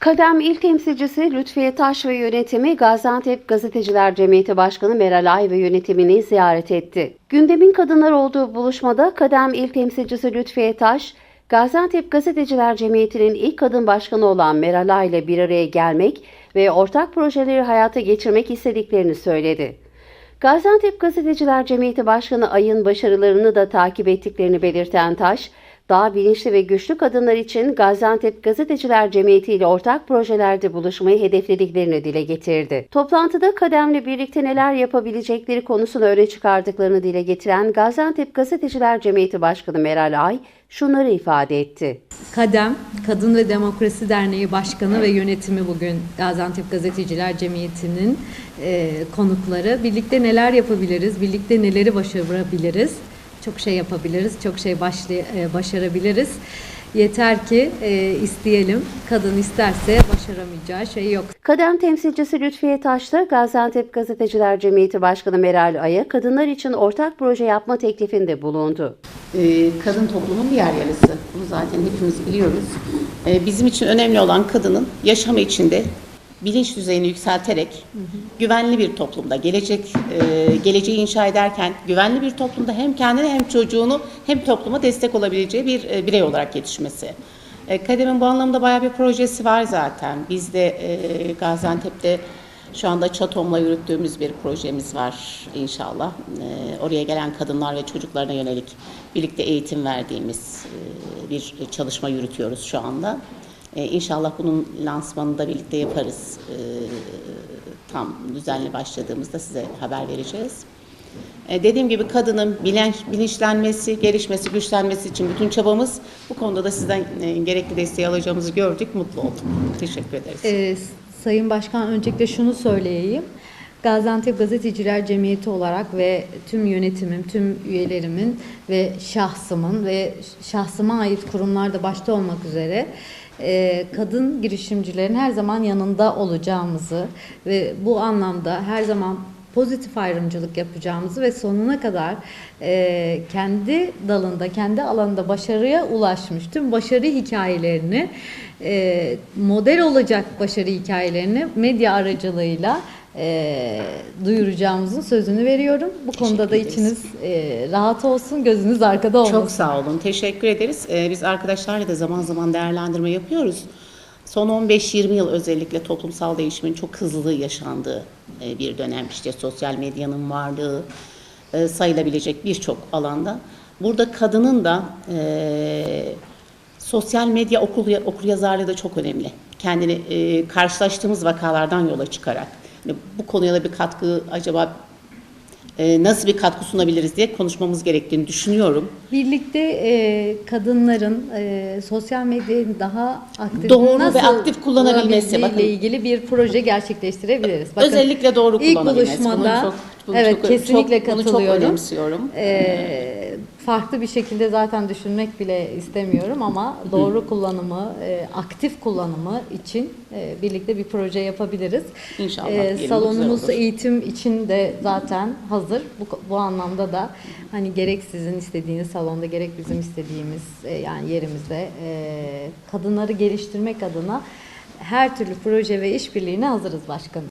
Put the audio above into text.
Kadem İl Temsilcisi Lütfiye Taş ve yönetimi Gaziantep Gazeteciler Cemiyeti Başkanı Meral Ay ve yönetimini ziyaret etti. Gündemin kadınlar olduğu buluşmada Kadem İl Temsilcisi Lütfiye Taş, Gaziantep Gazeteciler Cemiyeti'nin ilk kadın başkanı olan Meral Ay ile bir araya gelmek ve ortak projeleri hayata geçirmek istediklerini söyledi. Gaziantep Gazeteciler Cemiyeti Başkanı Ay'ın başarılarını da takip ettiklerini belirten Taş, daha bilinçli ve güçlü kadınlar için Gaziantep Gazeteciler Cemiyeti ile ortak projelerde buluşmayı hedeflediklerini dile getirdi. Toplantıda Kadem'le birlikte neler yapabilecekleri konusunu öne çıkardıklarını dile getiren Gaziantep Gazeteciler Cemiyeti Başkanı Meral Ay şunları ifade etti. Kadem, Kadın ve Demokrasi Derneği Başkanı ve yönetimi bugün Gaziantep Gazeteciler Cemiyeti'nin e, konukları. Birlikte neler yapabiliriz, birlikte neleri başarabiliriz? Çok şey yapabiliriz, çok şey başlay- e, başarabiliriz. Yeter ki e, isteyelim. Kadın isterse başaramayacağı şey yok. Kadem temsilcisi Lütfiye Taş da Gaziantep Gazeteciler Cemiyeti Başkanı Meral Ay'a kadınlar için ortak proje yapma teklifinde bulundu. Ee, kadın toplumun diğer yarısı. Bunu zaten hepimiz biliyoruz. Ee, Bizim için önemli olan kadının yaşamı içinde bilinç düzeyini yükselterek güvenli bir toplumda, gelecek e, geleceği inşa ederken güvenli bir toplumda hem kendine hem çocuğunu hem topluma destek olabileceği bir e, birey olarak yetişmesi. E, Kadem'in bu anlamda bayağı bir projesi var zaten. Biz de e, Gaziantep'te şu anda Çatom'la yürüttüğümüz bir projemiz var inşallah. Ee, oraya gelen kadınlar ve çocuklarına yönelik birlikte eğitim verdiğimiz e, bir çalışma yürütüyoruz şu anda. Ee, inşallah bunun lansmanını da birlikte yaparız. Ee, tam düzenli başladığımızda size haber vereceğiz. Ee, dediğim gibi kadının bilinç, bilinçlenmesi, gelişmesi, güçlenmesi için bütün çabamız bu konuda da sizden e, gerekli desteği alacağımızı gördük, mutlu olduk. Teşekkür ederiz. Ee, Sayın Başkan öncelikle şunu söyleyeyim. Gaziantep Gazeteciler Cemiyeti olarak ve tüm yönetimim, tüm üyelerimin ve şahsımın ve şahsıma ait kurumlar da başta olmak üzere e, kadın girişimcilerin her zaman yanında olacağımızı ve bu anlamda her zaman pozitif ayrımcılık yapacağımızı ve sonuna kadar e, kendi dalında, kendi alanında başarıya ulaşmış tüm başarı hikayelerini e, model olacak başarı hikayelerini medya aracılığıyla e, duyuracağımızın sözünü veriyorum. Bu konuda da ederiz. içiniz e, rahat olsun, gözünüz arkada olmasın. Çok sağ olun. Teşekkür ederiz. Ee, biz arkadaşlarla da zaman zaman değerlendirme yapıyoruz. Son 15-20 yıl özellikle toplumsal değişimin çok hızlı yaşandığı e, bir dönem. İşte sosyal medyanın varlığı e, sayılabilecek birçok alanda. Burada kadının da e, sosyal medya okur, okur yazarlığı da çok önemli. Kendini e, karşılaştığımız vakalardan yola çıkarak. Yani bu konuya da bir katkı acaba e, nasıl bir katkı sunabiliriz diye konuşmamız gerektiğini düşünüyorum. Birlikte e, kadınların e, sosyal medyayı daha aktif Doğru ve nasıl aktif kullanabilmesi, bakın. ilgili bir proje gerçekleştirebiliriz. Özellikle doğru ilk kullanabilmesi. Bunu buluşmada çok- bunu evet çok- kesinlikle çok- bunu çok katılıyorum. önemsiyorum. E, farklı bir şekilde zaten düşünmek bile istemiyorum ama doğru kullanımı, e, aktif kullanımı için e, birlikte bir proje yapabiliriz. İnşallah, E, salonumuz eğitim için de zaten hazır. Bu, bu anlamda da hani gerek sizin istediğiniz salonda gerek bizim istediğimiz e, yani yerimizde e, kadınları geliştirmek adına her türlü proje ve işbirliğine hazırız başkanım.